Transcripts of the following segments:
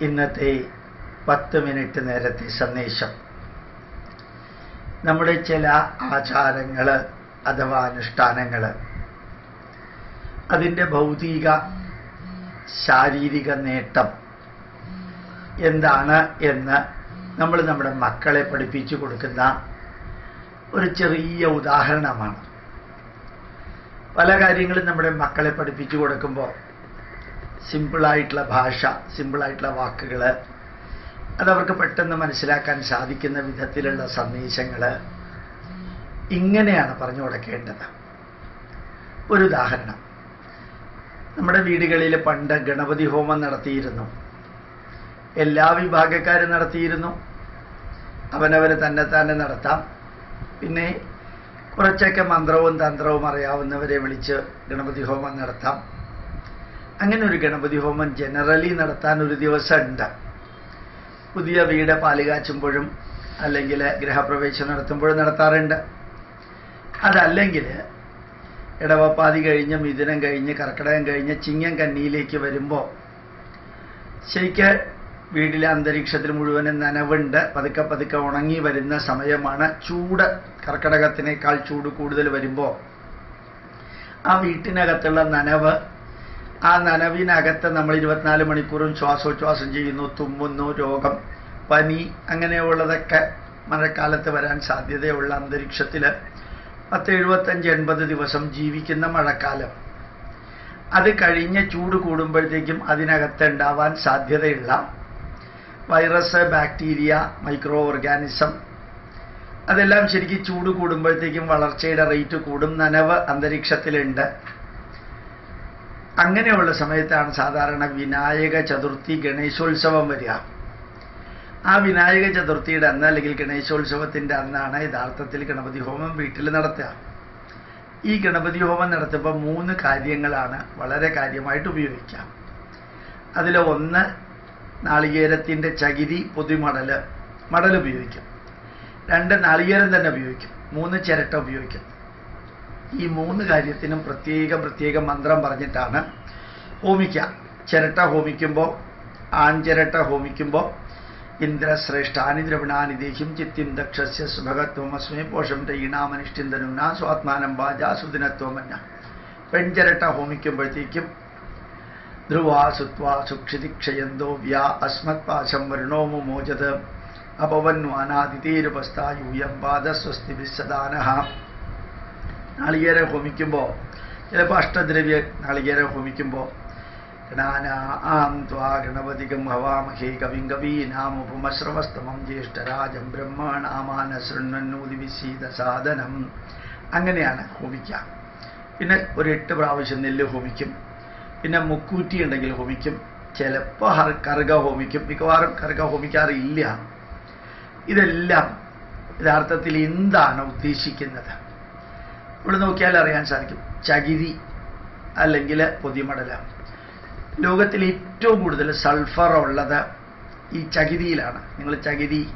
ഇന്നത്തെ പത്ത് മിനിറ്റ് നേരത്തെ സന്ദേശം. നമ്മുടെ ചില ആചാരങ്ങൾ അഥവാ അനുഷ്ഠാനങ്ങൾ അതിന്റെ ഭൗതിക ശാരീരിക നേട്ടം എന്താണ് എന്ന് നമ്മൾ നമ്മുടെ മക്കളെ പഠിപ്പിച്ചു കൊടുക്കുന്ന ഒരു ചെറിയ ഉദാഹരണമാണ്. പല കാര്യങ്ങളും നമ്മുടെ മക്കളെ പഠിപ്പിച്ചു കൊടുക്കുമ്പോൾ സിമ്പിളായിട്ടുള്ള ഭാഷ സിമ്പിളായിട്ടുള്ള വാക്കുകൾ അതവർക്ക് പെട്ടെന്ന് മനസ്സിലാക്കാൻ സാധിക്കുന്ന വിധത്തിലുള്ള സന്ദേശങ്ങൾ ഇങ്ങനെയാണ് പറഞ്ഞു കൊടുക്കേണ്ടത്. ഒരു ഉദാഹരണം. നമ്മുടെ വീടുകളിൽ പണ്ട് ഗണപതി ഹോമം നടത്തിയിരുന്നു. എല്ലാ വിഭാഗക്കാരും നടത്തിയിരുന്നു. അവനവർ തന്നെ തന്നെ നടത്താം. പിന്നെ കുറച്ചൊക്കെ മന്ത്രവും തന്ത്രവും അറിയാവുന്നവരെ വിളിച്ച് ഗണപതി ഹോമം നടത്താം. അങ്ങനെ ഒരു ഗണപതി ഹോമം ജനറലി നടത്താൻ ഒരു ദിവസം ഉണ്ട് പുതിയ വീട് പാലുകാച്ചുമ്പോഴും അല്ലെങ്കിൽ ഗ്രഹപ്രവേശം നടത്തുമ്പോഴും നടത്താറുണ്ട്. അതല്ലെങ്കിൽ ഇടവപ്പാതി കഴിഞ്ഞ് മിഥുനം കഴിഞ്ഞ് കർക്കിടകം കഴിഞ്ഞ് ചിങ്ങം കന്നിയിലേക്ക് വരുമ്പോൾ ശരിക്ക് വീട്ടിലെ അന്തരീക്ഷത്തിൽ മുഴുവനും നനവുണ്ട്. പതുക്കെ പതുക്കെ ഉണങ്ങി വരുന്ന സമയമാണ് ചൂട്. കർക്കിടകത്തിനേക്കാൾ ചൂട് കൂടുതൽ വരുമ്പോൾ ആ വീട്ടിനകത്തുള്ള നനവ് ആ നനവിനകത്ത് നമ്മൾ ഇരുപത്തിനാല് മണിക്കൂറും ശ്വാസോച്ഛ്വാസം ചെയ്യുന്നു തുമ്മുന്നു രോഗം പനി അങ്ങനെയുള്ളതൊക്കെ മഴക്കാലത്ത് വരാൻ സാധ്യതയുള്ള അന്തരീക്ഷത്തിൽ പത്ത് എഴുപത്തഞ്ച് എൺപത് ദിവസം ജീവിക്കുന്ന മഴക്കാലം. അത് കഴിഞ്ഞ് ചൂട് കൂടുമ്പോഴത്തേക്കും അതിനകത്ത് ഉണ്ടാവാൻ സാധ്യതയുള്ള വൈറസ് ബാക്ടീരിയ മൈക്രോ ഓർഗാനിസം അതെല്ലാം ശരിക്കും ചൂട് കൂടുമ്പോഴത്തേക്കും വളർച്ചയുടെ റേറ്റ് കൂടും. നനവ് അന്തരീക്ഷത്തിലുണ്ട്. അങ്ങനെയുള്ള സമയത്താണ് സാധാരണ വിനായക ചതുർത്ഥി ഗണേശോത്സവം വരിക. ആ വിനായക ചതുർത്ഥിയുടെ അന്ന് അല്ലെങ്കിൽ ഗണേശോത്സവത്തിന്റെ അന്നാണ് യഥാർത്ഥത്തിൽ ഗണപതി ഹോമം വീട്ടിൽ നടത്തുക. ഈ ഗണപതി ഹോമം നടത്തുമ്പോൾ മൂന്ന് കാര്യങ്ങളാണ് വളരെ കാര്യമായിട്ട് ഉപയോഗിക്കുക. അതിൽ ഒന്ന് നാളികേരത്തിന്റെ ചകിരി പൊതിമടൽ മടൽ ഉപയോഗിക്കും. രണ്ട് നാളികേരം തന്നെ ഉപയോഗിക്കും. മൂന്ന് ചിരട്ട ഉപയോഗിക്കും. ഈ മൂന്ന് കാര്യത്തിനും പ്രത്യേകം പ്രത്യേക മന്ത്രം പറഞ്ഞിട്ടാണ് ഹോമിക്കുക ചിരട്ട ഹോമിക്കുമ്പോൾ ആൺചിരട്ട ഹോമിക്കുമ്പോൾ ഇന്ദ്രശ്രേഷ്ഠാനി ദ്രവിണാനി ദേഹ്യം ദക്ഷസ്യ സുഭഗത്വമസ്മേ പോഷം ഈണാമനിഷ്ഠിന്തനുന സ്വാത്മാനം വാചാസുദിനത്വമന്ന പെൺചിരട്ട ഹോമിക്കുമ്പോഴത്തേക്കും ധ്രുവാ സുത്വാ സുക്ഷിതിക്ഷയന്തോ വ്യാ അസ്മത് പാശം വരുണോമു മോചത് അപവന്വാനാദിതേരുപസ്ഥായൂയം പാദസ്വസ്തി വിസദാനഹ നാളികേരം ഹോമിക്കുമ്പോൾ ചിലപ്പോൾ അഷ്ടദ്രവ്യ നാളികേരം ഹോമിക്കുമ്പോൾ ഗണാനാം ത്വാ ഗണപതികം ഹവാമഹേ കവിം കവീനാമുപമശ്രവസ്തമം ജ്യേഷ്ഠരാജം ബ്രഹ്മാണാമാന ശൃണ്ണൂതി വിശീത സാധനം. അങ്ങനെയാണ് ഹോമിക്കുക പിന്നെ ഒരു എട്ട് പ്രാവശ്യം നെല്ല് ഹോമിക്കും. പിന്നെ മുക്കൂറ്റി ഉണ്ടെങ്കിൽ ഹോമിക്കും. ചിലപ്പോൾ ഹർ കറുക ഹോമിക്കും. മിക്കവാറും കറുക ഹോമിക്കാറില്ല. ഇതെല്ലാം യഥാർത്ഥത്തിൽ എന്താണ് ഉദ്ദേശിക്കുന്നത്? ഇവിടെ നോക്കിയാൽ അറിയാൻ സാധിക്കും. ചകിരി അല്ലെങ്കിൽ പൊതിമടല. ലോകത്തിൽ ഏറ്റവും കൂടുതൽ സൾഫർ ഉള്ളത് ഈ ചകിരിയിലാണ്. നിങ്ങൾ ചകിരി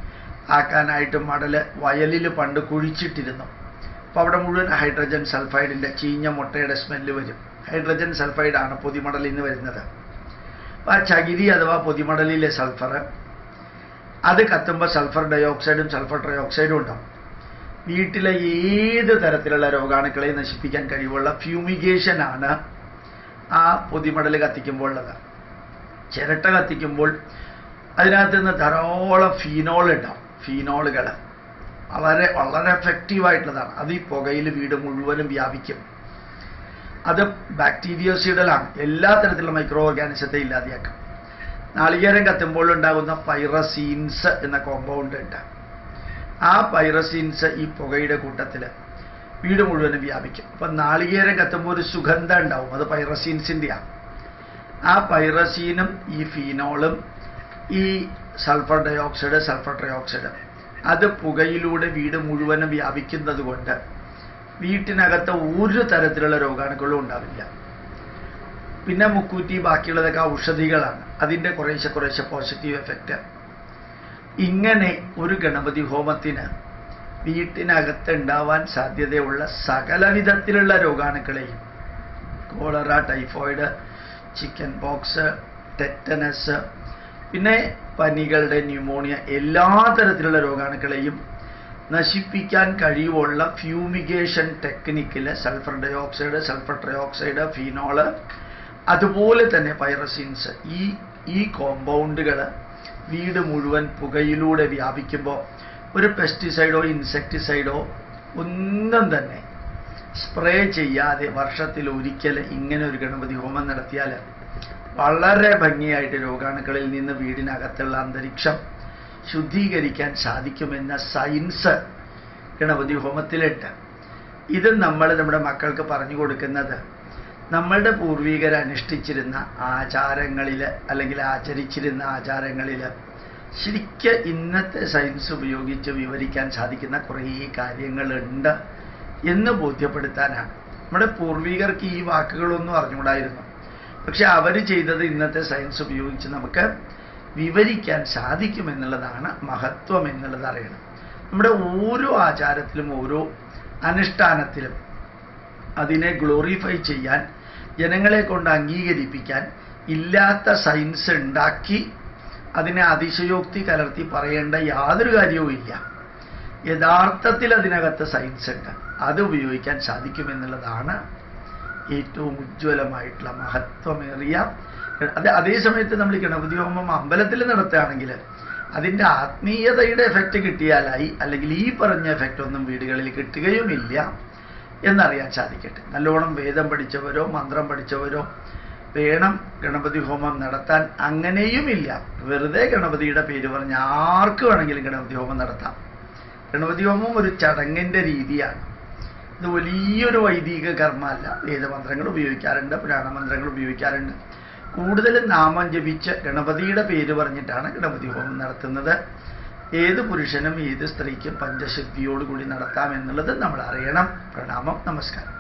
ആക്കാനായിട്ട് മടൽ വയലിൽ പണ്ട് കുഴിച്ചിട്ടിരുന്നു. അപ്പോൾ അവിടെ മുഴുവൻ ഹൈഡ്രജൻ സൾഫൈഡിന്റെ ചീഞ്ഞ മുട്ടയുടെ സ്മെല്ല് വരും. ഹൈഡ്രജൻ സൾഫൈഡാണ് പൊതിമടലിൽ നിന്ന് വരുന്നത്. അപ്പോൾ ആ ചകിരി അഥവാ പൊതിമടലിലെ സൾഫർ അത് കത്തുമ്പോൾ സൾഫർ ഡയോക്സൈഡും സൾഫർ ട്രയോക്സൈഡും ഉണ്ടാവും. വീട്ടിലെ ഏത് തരത്തിലുള്ള രോഗാണുക്കളെ നശിപ്പിക്കാൻ കഴിവുള്ള ഫ്യൂമിഗേഷൻ ആണ് ആ പൊതിമടൽ കത്തിക്കുമ്പോൾ ഉള്ളത്. ചിരട്ട കത്തിക്കുമ്പോൾ അതിനകത്ത് നിന്ന് ധാരാളം ഫീനോൾ ഉണ്ടാവും ഫീനോളുകൾ വളരെ വളരെ എഫക്റ്റീവായിട്ടുള്ളതാണ് അത് ഈ പുകയിൽ വീട് മുഴുവനും വ്യാപിക്കും. അത് ബാക്ടീരിയോസിഡലാണ് എല്ലാ തരത്തിലുള്ള മൈക്രോ ഓർഗാനിസത്തെ ഇല്ലാതെയാക്കും. നാളികേരം കത്തുമ്പോൾ ഉണ്ടാകുന്ന ഫൈറസീൻസ് എന്ന കോമ്പൗണ്ട് ഉണ്ട്. ആ പൈറസിൻസ് ഈ പുകയുടെ കൂട്ടത്തിൽ വീട് മുഴുവനും വ്യാപിക്കും. അപ്പം നാളികേരം കത്തുമ്പോൾ ഒരു സുഗന്ധം ഉണ്ടാവും. അത് പൈറസീൻസിന്റെയാണ് ആ പൈറസീനും ഈ ഫീനോളും ഈ സൾഫർ ഡയോക്സൈഡ് സൾഫർ ട്രയോക്സൈഡ് അത് പുകയിലൂടെ വീട് മുഴുവനും വ്യാപിക്കുന്നത് കൊണ്ട് വീട്ടിനകത്ത് ഒരു തരത്തിലുള്ള രോഗാണുക്കളും ഉണ്ടാവില്ല. പിന്നെ മുക്കൂറ്റി ബാക്കിയുള്ളതൊക്കെ ഔഷധികളാണ്. അതിന്റെ കുറേശ്ശെ കുറേശ്ശെ പോസിറ്റീവ് എഫക്റ്റ് ഇങ്ങനെ ഒരു ഗണപതി ഹോമത്തിന് വീട്ടിനകത്ത് ഉണ്ടാവാൻ സാധ്യതയുള്ള സകലവിധത്തിലുള്ള രോഗാണുക്കളെയും cholera typhoid chicken pox tetanus പിന്നെ പനികളുടെ ന്യൂമോണിയ എല്ലാ തരത്തിലുള്ള രോഗാണുക്കളെയും നശിപ്പിക്കാൻ കഴിവുള്ള fumigation ടെക്നിക്കിൽ sulphur dioxide sulphur trioxide phenol അതുപോലെ തന്നെ പൈറസിൻസ് ഈ ഈ കോമ്പൗണ്ടുകൾ വീട് മുഴുവൻ പുകയിലൂടെ വ്യാപിക്കുമ്പോൾ ഒരു പെസ്റ്റിസൈഡോ ഇൻസെക്ടിസൈഡോ ഒന്നും തന്നെ സ്പ്രേ ചെയ്യാതെ വർഷത്തിൽ ഒരിക്കൽ ഇങ്ങനെ ഒരു ഗണപതി ഹോമം നടത്തിയാൽ വളരെ ഭംഗിയായിട്ട് രോഗാണുക്കളിൽ നിന്ന് വീടിനകത്തുള്ള അന്തരീക്ഷം ശുദ്ധീകരിക്കാൻ സാധിക്കുമെന്ന സയൻസ് ഗണപതി ഹോമത്തിലുണ്ട്. ഇത് നമ്മൾ നമ്മുടെ മക്കൾക്ക് പറഞ്ഞു കൊടുക്കുന്നത് നമ്മളുടെ പൂർവികർ അനുഷ്ഠിച്ചിരുന്ന ആചാരങ്ങളിൽ അല്ലെങ്കിൽ ആചരിച്ചിരുന്ന ആചാരങ്ങളിൽ ശരിക്ക് ഇന്നത്തെ സയൻസ് ഉപയോഗിച്ച് വിവരിക്കാൻ സാധിക്കുന്ന കുറേ കാര്യങ്ങളുണ്ട് എന്ന് ബോധ്യപ്പെടുത്താനാണ് നമ്മുടെ പൂർവികർക്ക് ഈ വാക്കുകളൊന്നും അറിഞ്ഞുകൂടായിരുന്നു. പക്ഷെ അവർ ചെയ്തത് ഇന്നത്തെ സയൻസ് ഉപയോഗിച്ച് നമുക്ക് വിവരിക്കാൻ സാധിക്കുമെന്നുള്ളതാണ് മഹത്വം എന്നുള്ളത് അറിയണം. നമ്മുടെ ഓരോ ആചാരത്തിലും ഓരോ അനുഷ്ഠാനത്തിലും അതിനെ ഗ്ലോറിഫൈ ചെയ്യാൻ ജനങ്ങളെ കൊണ്ട് അംഗീകരിപ്പിക്കാൻ ഇല്ലാത്ത സയൻസ് ഉണ്ടാക്കി അതിനെ അതിശയോക്തി കലർത്തി പറയേണ്ട യാതൊരു കാര്യവും ഇല്ല. യഥാർത്ഥത്തിൽ അതിനകത്ത് സയൻസ് ഉണ്ട്. അത് ഉപയോഗിക്കാൻ സാധിക്കുമെന്നുള്ളതാണ് ഏറ്റവും ഉജ്ജ്വലമായിട്ടുള്ള മഹത്വമേറിയ അത് അതേസമയത്ത് നമ്മൾ ഗണപതി ഹോമം അമ്പലത്തിൽ നടത്തുകയാണെങ്കിൽ അതിന്റെ ആത്മീയതയുടെ എഫക്റ്റ് കിട്ടിയാലായി അല്ലെങ്കിൽ ഈ പറഞ്ഞ എഫക്റ്റ് ഒന്നും വീടുകളിൽ കിട്ടുകയുമില്ല. എന്നറിയാൻ സാധിക്കട്ടെ. നല്ലോണം വേദം പഠിച്ചവരോ മന്ത്രം പഠിച്ചവരോ വേണം ഗണപതി ഹോമം നടത്താൻ അങ്ങനെയുമില്ല. വെറുതെ ഗണപതിയുടെ പേര് പറഞ്ഞ് ആർക്ക് വേണമെങ്കിലും ഗണപതി ഹോമം നടത്താം. ഗണപതി ഹോമം ഒരു ചടങ്ങിന്റെ രീതിയാണ്. ഇത് വലിയൊരു വൈദിക കർമ്മമല്ല. വേദമന്ത്രങ്ങൾ ഉപയോഗിക്കാറുണ്ട് പുരാണമന്ത്രങ്ങൾ ഉപയോഗിക്കാറുണ്ട്. കൂടുതലും നാമം ജപിച്ച് ഗണപതിയുടെ പേര് പറഞ്ഞിട്ടാണ് ഗണപതി ഹോമം നടത്തുന്നത്. ഏത് പുരുഷനും ഏത് സ്ത്രീക്കും പഞ്ചശക്തിയോടുകൂടി നടത്താം എന്നുള്ളത് നമ്മൾ അറിയണം പ്രണാമം. നമസ്കാരം.